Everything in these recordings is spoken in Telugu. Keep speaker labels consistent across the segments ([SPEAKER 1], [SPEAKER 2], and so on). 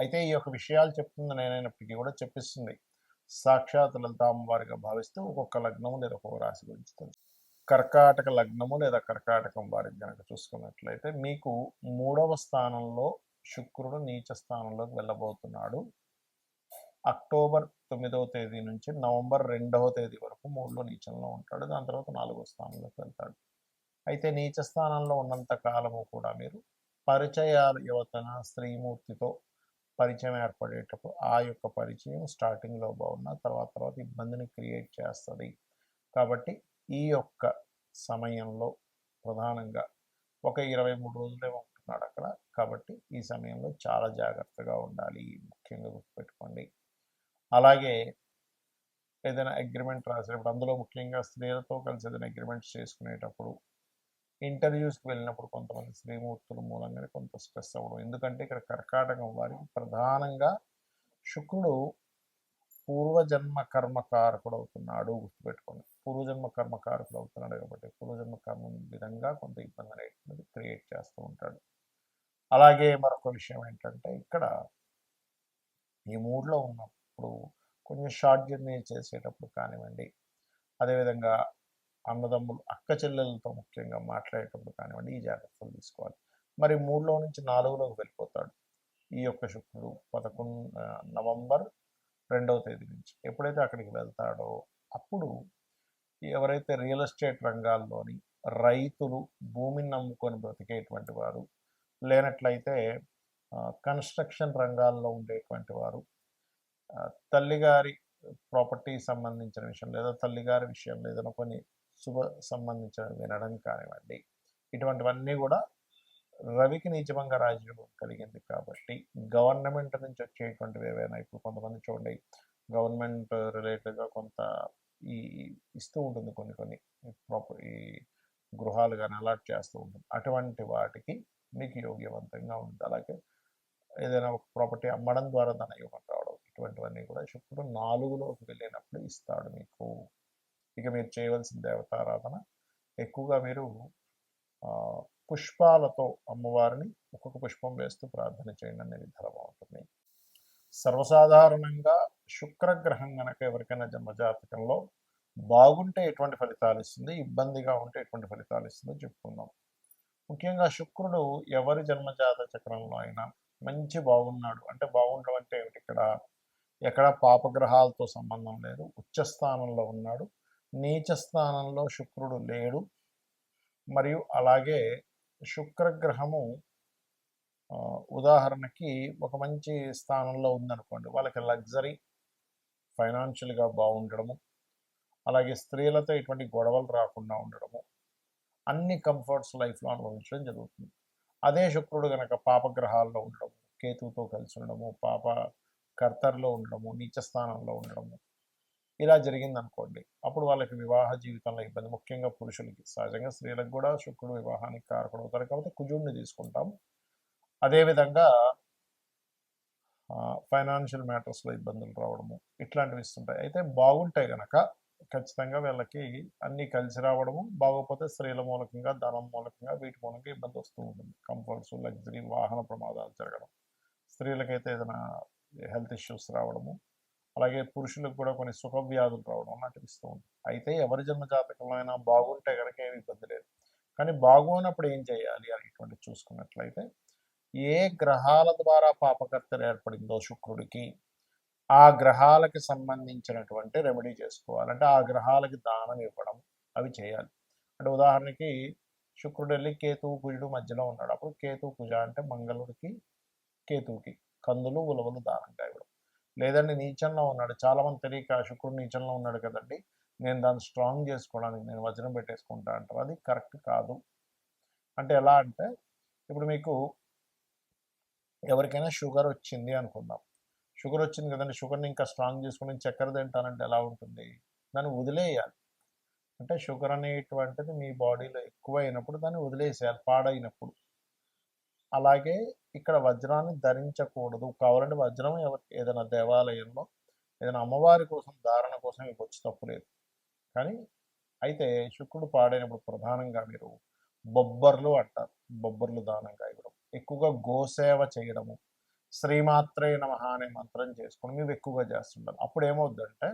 [SPEAKER 1] అయితే ఈ యొక్క విషయాలు చెప్తుంది నేనైనప్పటికీ కూడా చెప్పిస్తుంది. సాక్షాత్ లలిత వారిగా భావిస్తూ ఒక్కొక్క లగ్నము లేదా ఒక్కొక్క రాశి గురించి తెలుసు. కర్కాటక లగ్నము లేదా కర్కాటకం వారికి కనుక చూసుకున్నట్లయితే మీకు మూడవ స్థానంలో శుక్రుడు నీచ స్థానంలోకి వెళ్ళబోతున్నాడు. అక్టోబర్ తొమ్మిదవ తేదీ నుంచి నవంబర్ రెండవ తేదీ వరకు మూడులో నీచంలో ఉంటాడు. దాని తర్వాత నాలుగో స్థానంలోకి వెళ్తాడు. అయితే నీచ స్థానంలో ఉన్నంత కాలము కూడా మీరు పరిచయాలు యువతన స్త్రీమూర్తితో పరిచయం ఏర్పడేటప్పుడు ఆ యొక్క పరిచయం స్టార్టింగ్లో బాగున్న తర్వాత తర్వాత ఇబ్బందిని క్రియేట్ చేస్తుంది. కాబట్టి ఈ యొక్క సమయంలో ప్రధానంగా ఒక ఇరవై మూడు రోజులే ఉంటున్నాడు అక్కడ. కాబట్టి ఈ సమయంలో చాలా జాగ్రత్తగా ఉండాలి ముఖ్యంగా గుర్తుపెట్టుకోండి. అలాగే ఏదైనా అగ్రిమెంట్ రాసేటప్పుడు అందులో ముఖ్యంగా స్త్రీలతో కలిసి ఏదైనా అగ్రిమెంట్స్ చేసుకునేటప్పుడు ఇంటర్వ్యూస్కి వెళ్ళినప్పుడు కొంతమంది శ్రీమూర్తులు మూలంగానే కొంత స్ట్రెస్ అవ్వడం. ఎందుకంటే ఇక్కడ కర్కాటకం వారికి ప్రధానంగా శుక్రుడు పూర్వజన్మ కర్మకారకుడు అవుతున్నాడు గుర్తుపెట్టుకోండి. పూర్వజన్మ కర్మకారకుడు అవుతున్నాడు కాబట్టి పూర్వజన్మ కర్మ విధంగా కొంత ఇబ్బంది అనేటువంటిది క్రియేట్ చేస్తూ ఉంటాడు. అలాగే మరొక విషయం ఏంటంటే ఇక్కడ ఈ మూడ్లో ఉన్నప్పుడు కొంచెం షార్ట్ జర్నీ చేసేటప్పుడు కానివ్వండి. అదేవిధంగా అన్నదమ్ములు అక్క చెల్లెలతో ముఖ్యంగా మాట్లాడేటప్పుడు కానివ్వండి ఈ జాగ్రత్తలు తీసుకోవాలి. మరి మూడులో నుంచి నాలుగులోకి వెళ్ళిపోతాడు. ఈ యొక్క శుక్రుడు పదకొండు నవంబర్ రెండవ తేదీ నుంచి ఎప్పుడైతే అక్కడికి వెళ్తాడో అప్పుడు ఎవరైతే రియల్ ఎస్టేట్ రంగాల్లోని రైతులు భూమిని నమ్ముకొని బ్రతికేటువంటి వారు లేనట్లయితే కన్స్ట్రక్షన్ రంగాల్లో ఉండేటువంటి వారు తల్లిగారి ప్రాపర్టీ సంబంధించిన విషయం లేదా తల్లిగారి విషయం ఏదైనా కొన్ని శుభ సంబంధించిన వినడం కానివ్వండి. ఇటువంటివన్నీ కూడా రవికి నీచభంగ రాజ్యోగం కలిగింది కాబట్టి గవర్నమెంట్ నుంచి వచ్చేటువంటివి ఏవైనా ఇప్పుడు కొంతమంది చూడండి గవర్నమెంట్ రిలేటెడ్గా కొంత ఈ ఇస్తూ ఉంటుంది కొన్ని కొన్ని ప్రాపర్ ఈ గృహాలు కానీ అలాట్ చేస్తూ ఉంటుంది. అటువంటి వాటికి మీకు యోగ్యవంతంగా ఉంటుంది. అలాగే ఏదైనా ఒక ప్రాపర్టీ అమ్మడం ద్వారా ధన యోగం రావడం ఇటువంటివన్నీ కూడా శుక్రుడు నాలుగులోకి వెళ్ళినప్పుడు ఇస్తాడు మీకు. ఇక మీరు చేయవలసిన దేవతారాధన ఎక్కువగా మీరు పుష్పాలతో అమ్మవారిని ఒక్కొక్క పుష్పం వేస్తూ ప్రార్థన చేయండి అనేది ధర బాగుంటుంది సర్వసాధారణంగా శుక్రగ్రహం కనుక ఎవరికైనా జన్మజాతకంలో బాగుంటే ఎటువంటి ఫలితాలు ఇస్తుంది? ఇబ్బందిగా ఉంటే ఎటువంటి ఫలితాలు ఇస్తుందో చెప్పుకుందాం. ముఖ్యంగా శుక్రుడు ఎవరి జన్మజాత చక్రంలో అయినా మంచి బాగున్నాడు. అంటే బాగుండడం అంటే ఏమిటి? ఇక్కడ ఎక్కడ పాపగ్రహాలతో సంబంధం లేదు. ఉచ్చస్థానంలో ఉన్నాడు. నీచ స్థానంలో శుక్రుడు లేడు. మరియు అలాగే శుక్రగ్రహము ఉదాహరణకి ఒక మంచి స్థానంలో ఉందనుకోండి వాళ్ళకి లగ్జరీ ఫైనాన్షియల్గా బాగుండడము అలాగే స్త్రీలతో ఎటువంటి గొడవలు రాకుండా ఉండడము అన్ని కంఫర్ట్స్ లైఫ్లో అనుభవించడం జరుగుతుంది. అదే శుక్రుడు కనుక పాపగ్రహాల్లో ఉండడము కేతువుతో కలిసి ఉండడము పాప కర్తర్లో ఉండడము నీచ స్థానంలో ఉండడము ఇలా జరిగింది అనుకోండి అప్పుడు వాళ్ళకి వివాహ జీవితంలో ఇబ్బంది. ముఖ్యంగా పురుషులకి. సహజంగా స్త్రీలకు కూడా శుక్రుడు వివాహానికి కారకుడు అవుతారు. కాబట్టి కుజుడిని తీసుకుంటాం. అదేవిధంగా ఫైనాన్షియల్ మ్యాటర్స్లో ఇబ్బందులు రావడము ఇట్లాంటివి ఇస్తుంటాయి. అయితే బాగుంటాయి కనుక ఖచ్చితంగా వీళ్ళకి అన్నీ కలిసి రావడము బాగోకపోతే స్త్రీల మూలకంగా ధనం మూలకంగా వీటి మూలంగా ఇబ్బంది వస్తూ ఉంటుంది. కంఫర్ట్స్ లగ్జరీ వాహన ప్రమాదాలు జరగడం స్త్రీలకైతే ఏదైనా హెల్త్ ఇష్యూస్ రావడము అలాగే పురుషులకు కూడా కొన్ని సుఖ వ్యాధులు రావడం లాంటివి ఇస్తూ ఉంటుంది అయితే ఎవరి జన్మ జాతకంలో అయినా బాగుంటే కనుక ఏమి ఇబ్బంది లేదు. కానీ బాగున్నప్పుడు ఏం చేయాలి అనేటువంటి చూసుకున్నట్లయితే ఏ గ్రహాల ద్వారా పాపకర్తలు ఏర్పడిందో శుక్రుడికి ఆ గ్రహాలకి సంబంధించినటువంటి రెమెడీ చేసుకోవాలంటే ఆ గ్రహాలకి దానం ఇవ్వడం అవి చేయాలి. అంటే ఉదాహరణకి శుక్రుడు వెళ్ళి కేతువు కుజుడు మధ్యలో ఉన్నాడు. అప్పుడు కేతువు కుజ అంటే మంగళుడికి కేతువుకి కందులు ఉలవలు దానంగా ఇవ్వడం. లేదండి నీచంలో ఉన్నాడు. చాలామంది తెలియక శుక్రుడు నీచంలో ఉన్నాడు కదండి. నేను దాన్ని స్ట్రాంగ్ చేసుకోవడానికి నేను వజ్రం పెట్టేసుకుంటా అంటారు. అది కరెక్ట్ కాదు. అంటే ఎలా అంటే ఇప్పుడు మీకు ఎవరికైనా షుగర్ వచ్చింది అనుకుందాం. షుగర్ వచ్చింది కదండి. షుగర్ని ఇంకా స్ట్రాంగ్ చేసుకుని చక్కెర తింటానంటే ఎలా ఉంటుంది? దాన్ని వదిలేయాలి. అంటే షుగర్ అనేటువంటిది మీ బాడీలో ఎక్కువ అయినప్పుడు దాన్ని వదిలేసేయాలి. పాడైనప్పుడు. అలాగే ఇక్కడ వజ్రాన్ని ధరించకూడదు. కావాలంటే వజ్రం ఎవరి ఏదైనా దేవాలయంలో ఏదైనా అమ్మవారి కోసం ధారణ కోసం ఇవ్వచ్చు తప్పు లేదు. కానీ అయితే శుక్రుడు పాడైనప్పుడు ప్రధానంగా మీరు బొబ్బర్లు అంటారు. బొబ్బర్లు దానంగా ఇవ్వడం ఎక్కువగా గోసేవ చేయడము. శ్రీమాత్రే నమ అనే మంత్రం చేసుకుని మీరు ఎక్కువగా చేస్తుంటారు. అప్పుడు ఏమవుద్దంటే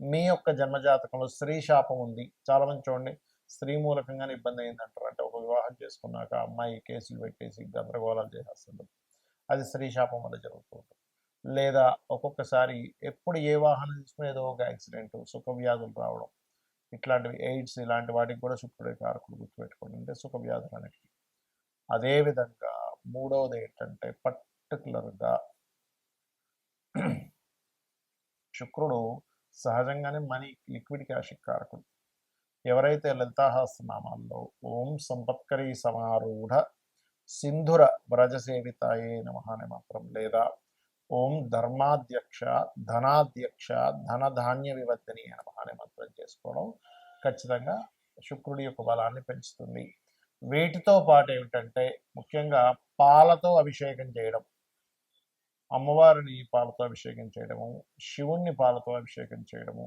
[SPEAKER 1] మీ యొక్క జన్మజాతకంలో స్త్రీ శాపం ఉంది. చాలామంది చూడండి స్త్రీ మూలకంగానే ఇబ్బంది అయింది అంటారు అంటే ఒక వివాహం చేసుకున్నాక అమ్మాయి కేసులు పెట్టేసి గందరగోళాలు చేసేస్తుంటారు అది స్త్రీ శాపం వల్ల జరుగుతూ ఉంటుంది లేదా ఒక్కొక్కసారి ఎప్పుడు ఏ వాహనం తీసుకుని ఏదో ఒక యాక్సిడెంట్ సుఖ వ్యాధులు రావడం ఇట్లాంటివి ఎయిడ్స్ ఇలాంటి వాటికి కూడా శుక్రుడి కారకుడు గుర్తుపెట్టుకోండి. అంటే సుఖ వ్యాధులు అనేవి అదేవిధంగా మూడవది ఏంటంటే పర్టికులర్గా శుక్రుడు సహజంగానే మనీ లిక్విడ్ క్యాష్ కారకుడు. ఎవరైతే లలితాహాస్నామాల్లో ఓం సంపత్కరీ సమారూఢ సింధుర వ్రజసేవితాయే నమ అనే మాత్రం లేదా ఓం ధర్మాధ్యక్ష ధనాధ్యక్ష ధనధాన్య వివర్ధని నమ అనే మంత్రం చేసుకోవడం ఖచ్చితంగా శుక్రుడి యొక్క బలాన్ని పెంచుతుంది. వీటితో పాటు ఏమిటంటే ముఖ్యంగా పాలతో అభిషేకం చేయడం అమ్మవారిని పాలతో అభిషేకం చేయడము శివుణ్ణి పాలతో అభిషేకం చేయడము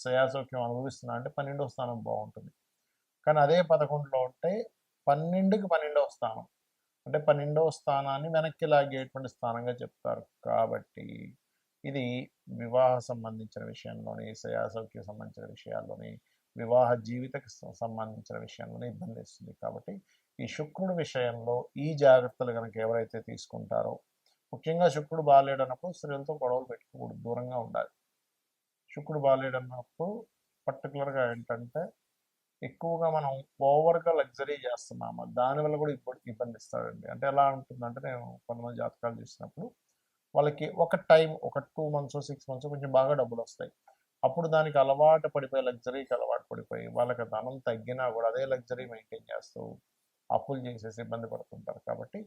[SPEAKER 1] శ్రేయాసౌక్యం అనుభవిస్తున్నా అంటే పన్నెండవ స్థానం బాగుంటుంది. కానీ అదే పదకొండులో ఉంటే పన్నెండుకి పన్నెండవ స్థానం. అంటే పన్నెండవ స్థానాన్ని వెనక్కి లాగేటువంటి స్థానంగా చెప్తారు. కాబట్టి ఇది వివాహ సంబంధించిన విషయంలోని శ్రేయాసౌక్య సంబంధించిన విషయాల్లోని వివాహ జీవితకు సంబంధించిన విషయంలోనే ఇబ్బంది ఇస్తుంది కాబట్టి ఈ శుక్రుడి విషయంలో ఈ జాగ్రత్తలు కనుక ఎవరైతే తీసుకుంటారో ముఖ్యంగా శుక్రుడు బాగాలేడనప్పుడు స్త్రీలతో గొడవలు పెట్టుకోకూడదు. దూరంగా ఉండాలి. శుక్రుడు బాగాలేడన్నప్పుడు పర్టికులర్గా ఏంటంటే ఎక్కువగా మనం ఓవర్గా లగ్జరీ చేస్తున్నాము. దానివల్ల కూడా ఇప్పుడు ఇబ్బంది ఇస్తాడండి. అంటే ఎలా ఉంటుందంటే నేను కొంతమంది జాతకాలు చూసినప్పుడు వాళ్ళకి ఒక టైం ఒక టూ మంత్స్ సిక్స్ మంత్స్ కొంచెం బాగా డబ్బులు వస్తాయి. అప్పుడు దానికి అలవాటు పడిపోయి లగ్జరీకి అలవాటు పడిపోయి వాళ్ళకి ధనం తగ్గినా కూడా అదే లగ్జరీ మెయింటైన్ చేస్తూ అప్పులు చేసేసి ఇబ్బంది పడుతుంటారు. కాబట్టి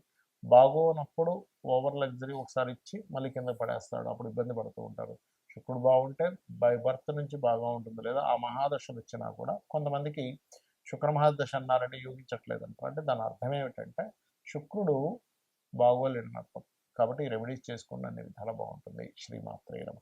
[SPEAKER 1] బాగోనప్పుడు ఓవర్ లగ్జరీ ఒకసారి ఇచ్చి మళ్ళీ కింద పడేస్తాడు. అప్పుడు ఇబ్బంది పడుతూ ఉంటారు. శుక్రుడు బాగుంటే బై బర్త్ నుంచి బాగా ఉంటుంది. లేదా ఆ మహాదశలు ఇచ్చినా కూడా కొంతమందికి శుక్ర మహాదశ అన్నారంటే యోగించట్లేదు అంటారు అంటే దాని అర్థం ఏమిటంటే శుక్రుడు బాగోలేడు అర్థం కాబట్టి రెమెడీస్ చేసుకున్న అన్ని విధాలు బాగుంటుంది. శ్రీమాత్రే నమ.